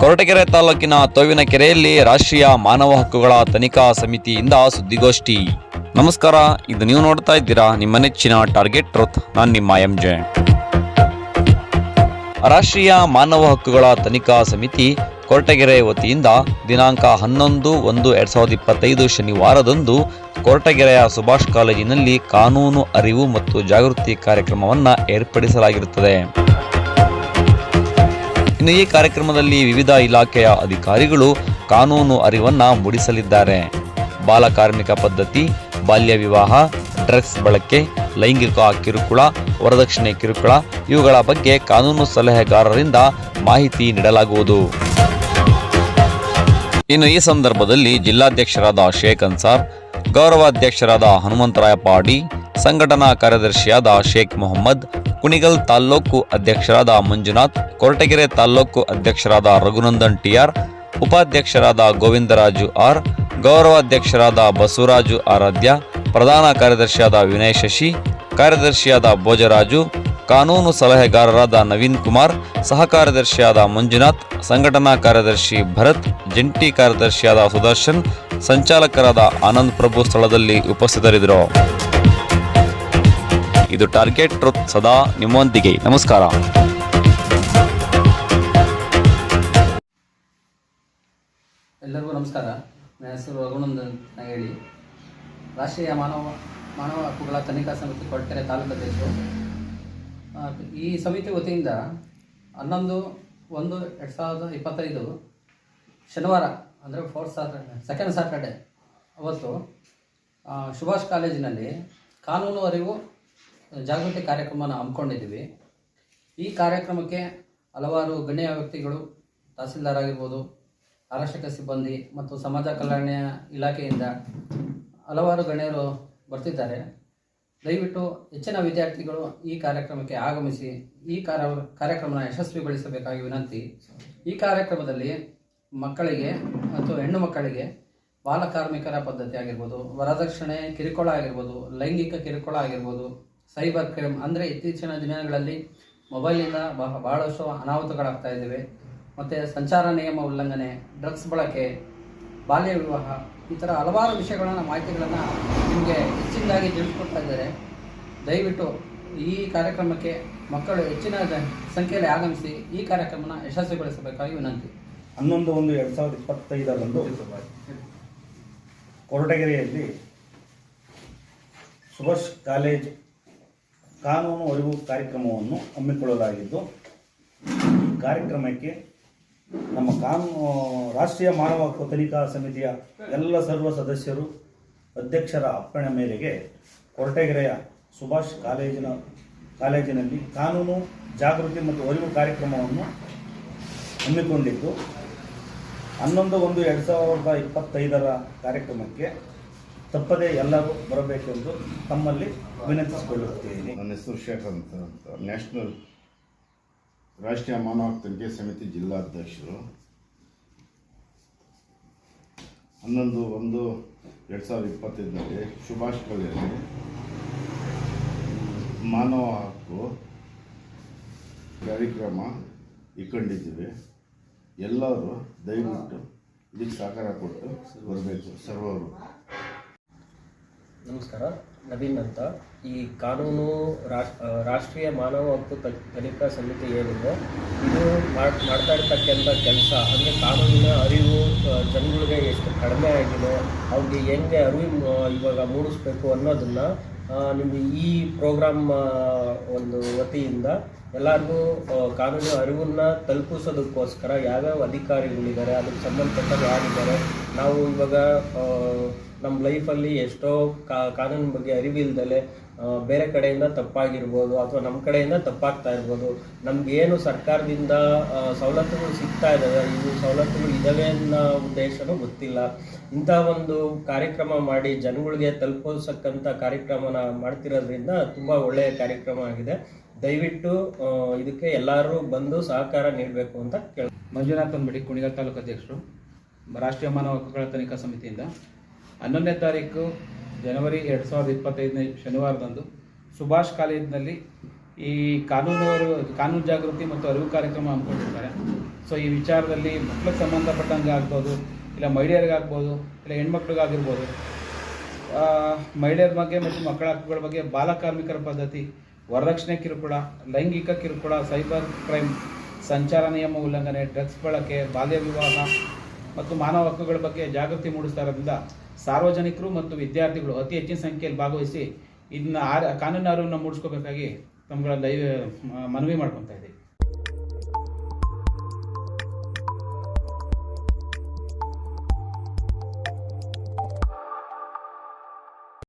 ಕೊರಟಗೆರೆ ತಾಲೂಕಿನ ತೋವಿನಕೆರೆಯಲ್ಲಿ ರಾಷ್ಟ್ರೀಯ ಮಾನವ ಹಕ್ಕುಗಳ ತನಿಖಾ ಸಮಿತಿಯಿಂದ ಸುದ್ದಿಗೋಷ್ಠಿ. ನಮಸ್ಕಾರ, ಇದು ನೀವು ನೋಡ್ತಾ ಇದ್ದೀರಾ ನಿಮ್ಮ ನೆಚ್ಚಿನ ಟಾರ್ಗೆಟ್ ಟ್ರೂತ್. ನಾನು ನಿಮ್ಮ ಎಂ ಜೆ. ರಾಷ್ಟ್ರೀಯ ಮಾನವ ಹಕ್ಕುಗಳ ತನಿಖಾ ಸಮಿತಿ ಕೊರಟಗೆರೆ ವತಿಯಿಂದ ದಿನಾಂಕ ಹನ್ನೊಂದು ಒಂದು ಎರಡ್ ಸಾವಿರದ ಇಪ್ಪತ್ತೈದು ಶನಿವಾರದಂದು ಕೊರಟಗೆರೆಯ ಸುಭಾಷ್ ಕಾಲೇಜಿನಲ್ಲಿ ಕಾನೂನು ಅರಿವು ಮತ್ತು ಜಾಗೃತಿ ಕಾರ್ಯಕ್ರಮವನ್ನು ಏರ್ಪಡಿಸಲಾಗಿರುತ್ತದೆ. ಇನ್ನು ಈ ಕಾರ್ಯಕ್ರಮದಲ್ಲಿ ವಿವಿಧ ಇಲಾಖೆಯ ಅಧಿಕಾರಿಗಳು ಕಾನೂನು ಅರಿವನ್ನ ಮೂಡಿಸಲಿದ್ದಾರೆ. ಬಾಲ ಕಾರ್ಮಿಕ ಪದ್ಧತಿ, ಬಾಲ್ಯ ವಿವಾಹ, ಡ್ರಗ್ಸ್ ಬಳಕೆ, ಲೈಂಗಿಕ ಕಿರುಕುಳ, ವರದಕ್ಷಿಣೆ ಕಿರುಕುಳ ಇವುಗಳ ಬಗ್ಗೆ ಕಾನೂನು ಸಲಹೆಗಾರರಿಂದ ಮಾಹಿತಿ ನೀಡಲಾಗುವುದು. ಇನ್ನು ಈ ಸಂದರ್ಭದಲ್ಲಿ ಜಿಲ್ಲಾಧ್ಯಕ್ಷರಾದ ಶೇಖ್ ಅನ್ಸಾರ್ ಗೌರವಾಧ್ಯಕ್ಷರಾದ ಹನುಮಂತರಾಯ ಪಾಡಿ, ಸಂಘಟನಾ ಕಾರ್ಯದರ್ಶಿಯಾದ ಶೇಖ್ ಮೊಹಮ್ಮದ್ ಕುಣಿಗಲ್ ತಾಲ್ಲೂಕು ಅಧ್ಯಕ್ಷರಾದ ಮಂಜುನಾಥ್, ಕೊರಟಗೆರೆ ತಾಲ್ಲೂಕು ಅಧ್ಯಕ್ಷರಾದ ರಘುನಂದನ್ ಟಿಆರ್ ಉಪಾಧ್ಯಕ್ಷರಾದ ಗೋವಿಂದರಾಜು ಆರ್, ಗೌರವಾಧ್ಯಕ್ಷರಾದ ಬಸವರಾಜು ಆರಾಧ್ಯ, ಪ್ರಧಾನ ಕಾರ್ಯದರ್ಶಿಯಾದ ವಿನಯ್ ಶಶಿ, ಕಾರ್ಯದರ್ಶಿಯಾದ ಭೋಜರಾಜು, ಕಾನೂನು ಸಲಹೆಗಾರರಾದ ನವೀನ್ ಕುಮಾರ್, ಸಹ ಕಾರ್ಯದರ್ಶಿಯಾದ ಮಂಜುನಾಥ್, ಸಂಘಟನಾ ಕಾರ್ಯದರ್ಶಿ ಭರತ್, ಜಂಟಿ ಕಾರ್ಯದರ್ಶಿಯಾದ ಸುದರ್ಶನ್, ಸಂಚಾಲಕರಾದ ಆನಂದ್ ಪ್ರಭು ಸ್ಥಳದಲ್ಲಿ ಉಪಸ್ಥಿತರಿದ್ದರು. ಇದು ಟಾರ್ಗೆಟ್ ಟ್ರುತ್ ಸದಾ ನಿಮ್ಮೊಂದಿಗೆ. ನಮಸ್ಕಾರ. ಎಲ್ಲರಿಗೂ ನಮಸ್ಕಾರ. ನನ್ನ ಹೆಸರು ರಘುನಂದನ್ ಹೇಳಿ. ರಾಷ್ಟ್ರೀಯ ಮಾನವ ಮಾನವ ಹಕ್ಕುಗಳ ತನಿಖಾ ಸಮಿತಿ ಕೊರಟೆರೆ ತಾಲೂಕು ಅಧ್ಯಕ್ಷರು. ಈ ಸಮಿತಿ ವತಿಯಿಂದ ಹನ್ನೊಂದು, ಒಂದು, ಎರಡು ಸಾವಿರದ ಇಪ್ಪತ್ತೈದು ಶನಿವಾರ, ಅಂದರೆ ಫೋರ್ತ್ ಸಾಟರ್ಡೆ ಸೆಕೆಂಡ್ ಸಾಟರ್ಡೆ ಅವತ್ತು ಸುಭಾಷ್ ಕಾಲೇಜಿನಲ್ಲಿ ಕಾನೂನು ಅರಿವು ಜಾಗೃತಿ ಕಾರ್ಯಕ್ರಮನ ಹಮ್ಮಿಕೊಂಡಿದ್ದೀವಿ. ಈ ಕಾರ್ಯಕ್ರಮಕ್ಕೆ ಹಲವಾರು ಗಣ್ಯ ವ್ಯಕ್ತಿಗಳು, ತಹಸೀಲ್ದಾರ್ ಆಗಿರ್ಬೋದು, ಆರಕ್ಷಕ ಸಿಬ್ಬಂದಿ ಮತ್ತು ಸಮಾಜ ಕಲ್ಯಾಣ ಇಲಾಖೆಯಿಂದ ಹಲವಾರು ಗಣ್ಯರು ಬರ್ತಿದ್ದಾರೆ. ದಯವಿಟ್ಟು ಹೆಚ್ಚಿನ ವಿದ್ಯಾರ್ಥಿಗಳು ಈ ಕಾರ್ಯಕ್ರಮಕ್ಕೆ ಆಗಮಿಸಿ, ಈ ಕಾರ್ಯ, ಕಾರ್ಯಕ್ರಮನ ಯಶಸ್ವಿಗೊಳಿಸಬೇಕಾಗಿ ವಿನಂತಿ. ಈ ಕಾರ್ಯಕ್ರಮದಲ್ಲಿ ಮಕ್ಕಳಿಗೆ ಮತ್ತು ಹೆಣ್ಣು ಮಕ್ಕಳಿಗೆ ಬಾಲಕಾರ್ಮಿಕರ ಪದ್ಧತಿ ಆಗಿರ್ಬೋದು, ವರದಕ್ಷಿಣೆ ಕಿರುಕುಳ ಆಗಿರ್ಬೋದು, ಲೈಂಗಿಕ ಕಿರುಕುಳ ಆಗಿರ್ಬೋದು ಸೈಬರ್ ಕ್ರೈಮ್ ಅಂದರೆ ಇತ್ತೀಚಿನ ದಿನಗಳಲ್ಲಿ ಮೊಬೈಲಿಂದ ಬಹ, ಬಹಳಷ್ಟು ಅನಾಹುತಗಳಾಗ್ತಾ ಇದ್ದಾವೆ. ಮತ್ತು ಸಂಚಾರ ನಿಯಮ ಉಲ್ಲಂಘನೆ, ಡ್ರಗ್ಸ್ ಬಳಕೆ, ಬಾಲ್ಯ ವಿವಾಹ ಈ ಥರ ಹಲವಾರು ವಿಷಯಗಳನ್ನು ಮಾಹಿತಿಗಳನ್ನು ನಿಮಗೆ ಹೆಚ್ಚಿನದಾಗಿ ತಿಳಿಸ್ಕೊಡ್ತಾ ಇದ್ದಾರೆ. ದಯವಿಟ್ಟು ಈ ಕಾರ್ಯಕ್ರಮಕ್ಕೆ ಮಕ್ಕಳು ಹೆಚ್ಚಿನ ಸಂಖ್ಯೆಯಲ್ಲಿ ಆಗಮಿಸಿ ಈ ಕಾರ್ಯಕ್ರಮನ ಯಶಸ್ವಿಗೊಳಿಸಬೇಕಾಗಿ ವಿನಂತಿ. ಹನ್ನೊಂದು ಒಂದು ಎರಡು ಸಾವಿರದ ಇಪ್ಪತ್ತೈದರಂದು ಕೊರಟಗೆರೆಯಲ್ಲಿ ಸುಭಾಷ್ ಕಾಲೇಜ್ ಕಾನೂನು ಅರಿವು ಕಾರ್ಯಕ್ರಮವನ್ನು ಹಮ್ಮಿಕೊಳ್ಳಲಾಗಿದ್ದು, ಈ ಕಾರ್ಯಕ್ರಮಕ್ಕೆ ನಮ್ಮ ಕಾನೂನು, ರಾಷ್ಟ್ರೀಯ ಮಾನವ ಹಕ್ಕು ತನಿಖಾ ಸಮಿತಿಯ ಎಲ್ಲ ಸರ್ವ ಸದಸ್ಯರು, ಅಧ್ಯಕ್ಷರ ಅಪ್ಪಣೆ ಮೇರೆಗೆ ಕೊರಟಗೆರೆಯ ಸುಭಾಷ್ ಕಾಲೇಜಿನ, ಕಾಲೇಜಿನಲ್ಲಿ ಕಾನೂನು ಜಾಗೃತಿ ಮತ್ತು ಅರಿವು ಕಾರ್ಯಕ್ರಮವನ್ನು ಹಮ್ಮಿಕೊಂಡಿದ್ದು, ಹನ್ನೊಂದು ಒಂದು ಎರಡು ಸಾವಿರದ ಇಪ್ಪತ್ತೈದರ ಕಾರ್ಯಕ್ರಮಕ್ಕೆ ತಪ್ಪದೇ ಎಲ್ಲರೂ ಬರಬೇಕೆಂದು ತಮ್ಮಲ್ಲಿ ವಿನಂತಿಸಿಕೊಳ್ಳುತ್ತೇನೆ. ನನ್ನ ಹೆಸರು ಶೇಖರ್ ಅಂತ ನ್ಯಾಷನಲ್ ರಾಷ್ಟ್ರೀಯ ಮಾನವ ತನಿಖೆ ಸಮಿತಿ ಜಿಲ್ಲಾಧ್ಯಕ್ಷರು. ಹನ್ನೊಂದು ಒಂದು ಎರಡು ಸಾವಿರದ ಇಪ್ಪತ್ತೈದರಲ್ಲಿ ಸುಭಾಷ್ ಕಲೆಯಲ್ಲಿ ಮಾನವ ಹಕ್ಕು ಕಾರ್ಯಕ್ರಮ ಇಕ್ಕೊಂಡಿದ್ದೀವಿ. ಎಲ್ಲರೂ ದಯವಿಟ್ಟು ಇದಕ್ಕೆ ಸಹಕಾರ ಕೊಟ್ಟು ಬರಬೇಕು ಸರ್ವರು. ನಮಸ್ಕಾರ, ನವೀನ್ ಅಂತ. ಈ ಕಾನೂನು ರಾಷ್- ರಾಷ್ಟ್ರೀಯ ಮಾನವ ಹಕ್ಕು ತನಿಖಾ ಸಮಿತಿ ಏನಿದೆ, ಇದು ಮಾಡ್- ಮಾಡ್ತಾ ಇರ್ತಕ್ಕಂಥ ಕೆಲಸ ಅಂದರೆ ಕಾನೂನಿನ ಅರಿವು ಜನಗಳಿಗೆ ಎಷ್ಟು ಕಡಿಮೆ ಆಗಿದೆ, ಅವ್ರಿಗೆ ಹೆಂಗೆ ಅರಿವು ಇವಾಗ ಮೂಡಿಸ್ಬೇಕು ಅನ್ನೋದನ್ನು ನಿಮಗೆ ಈ ಪ್ರೋಗ್ರಾಮ್ ಒಂದು ವತಿಯಿಂದ ಎಲ್ಲರಿಗೂ ಕಾನೂನು ಅರಿವನ್ನು ತಲುಪಿಸೋದಕ್ಕೋಸ್ಕರ ಯಾವ್ಯಾವ ಅಧಿಕಾರಿಗಳಿದ್ದಾರೆ, ಅದಕ್ಕೆ ಸಂಬಂಧಪಟ್ಟ ಯಾರಿದ್ದಾರೆ, ನಾವು ಇವಾಗ ನಮ್ಮ ಲೈಫಲ್ಲಿ ಎಷ್ಟೋ ಕಾನೂನು ಬಗ್ಗೆ ಅರಿವಿಲ್ದಲೆ ಬೇರೆ ಕಡೆಯಿಂದ ತಪ್ಪಾಗಿರ್ಬೋದು ಅಥವಾ ನಮ್ಮ ಕಡೆಯಿಂದ ತಪ್ಪಾಗ್ತಾ ಇರ್ಬೋದು. ನಮ್ಗೆ ಏನು ಸರ್ಕಾರದಿಂದ ಸವಲತ್ತುಗಳು ಸಿಗ್ತಾ ಇದ್ದಾವೆ, ಇವು ಸವಲತ್ತುಗಳು ಇದ್ದಾವೆ ಅನ್ನೋ ಉದ್ದೇಶನೂ ಗೊತ್ತಿಲ್ಲ. ಇಂಥ ಒಂದು ಕಾರ್ಯಕ್ರಮ ಮಾಡಿ ಜನಗಳಿಗೆ ತಲುಪಿಸಕ್ಕಂಥ ಕಾರ್ಯಕ್ರಮನ ಮಾಡ್ತಿರೋದ್ರಿಂದ ತುಂಬ ಒಳ್ಳೆಯ ಕಾರ್ಯಕ್ರಮ ಆಗಿದೆ. ದಯವಿಟ್ಟು ಇದಕ್ಕೆ ಎಲ್ಲರೂ ಬಂದು ಸಹಕಾರ ನೀಡಬೇಕು ಅಂತ ಕೇಳ ಮಂಜುನಾಥ್ ಬಿಡಿ ಕುಣಿಗಲ್ ತಾಲೂಕು ಅಧ್ಯಕ್ಷರು, ರಾಷ್ಟ್ರೀಯ ಮಾನವ ಹಕ್ಕುಗಳ ತನಿಖಾ ಸಮಿತಿಯಿಂದ ಹನ್ನೊಂದನೇ ತಾರೀಕು ಜನವರಿ ಎರಡು ಸಾವಿರದ ಇಪ್ಪತ್ತೈದನೇ ಶನಿವಾರದಂದು ಸುಭಾಷ್ ಕಾಲೇಜಿನಲ್ಲಿ ಈ ಕಾನೂನು ಕಾನೂನು ಜಾಗೃತಿ ಮತ್ತು ಅರಿವು ಕಾರ್ಯಕ್ರಮ ಹಮ್ಮಿಕೊಂಡಿರ್ತಾರೆ. ಸೊ ಈ ವಿಚಾರದಲ್ಲಿ ಮಕ್ಳಿಗೆ ಸಂಬಂಧಪಟ್ಟಂಗೆ ಆಗ್ಬೋದು, ಇಲ್ಲ ಮಹಿಳೆಯರಿಗಾಗ್ಬೋದು ಇಲ್ಲ ಹೆಣ್ಮಕ್ಳಿಗಾಗಿರ್ಬೋದು ಮಹಿಳೆಯರ ಬಗ್ಗೆ ಮತ್ತು ಮಕ್ಕಳ ಹಕ್ಕುಗಳ ಬಗ್ಗೆ ಬಾಲಕಾರ್ಮಿಕರ ಪದ್ಧತಿ ವರದಕ್ಷಿಣೆ ಕಿರುಕುಳ, ಲೈಂಗಿಕ ಕಿರುಕುಳ, ಸೈಬರ್ ಕ್ರೈಮ್, ಸಂಚಾರ ನಿಯಮ ಉಲ್ಲಂಘನೆ, ಡ್ರಗ್ಸ್ ಬಳಕೆ, ಬಾಲ್ಯ ವಿವಾಹ ಮತ್ತು ಮಾನವ ಹಕ್ಕುಗಳ ಬಗ್ಗೆ ಜಾಗೃತಿ ಮೂಡಿಸ್ತಾ ಸಾರ್ವಜನಿಕರು ಮತ್ತು ವಿದ್ಯಾರ್ಥಿಗಳು ಅತಿ ಹೆಚ್ಚಿನ ಸಂಖ್ಯೆಯಲ್ಲಿ ಭಾಗವಹಿಸಿ ಇದನ್ನ ಆರ್ ಕಾನೂನು ಅರಿವನ್ನು ಮೂಡಿಸ್ಕೋಬೇಕಾಗಿ ತಮ್ಮಗಳ ಲೈವ್ ಮನವಿ ಮಾಡ್ಕೊತಾ ಇದ್ದೀವಿ.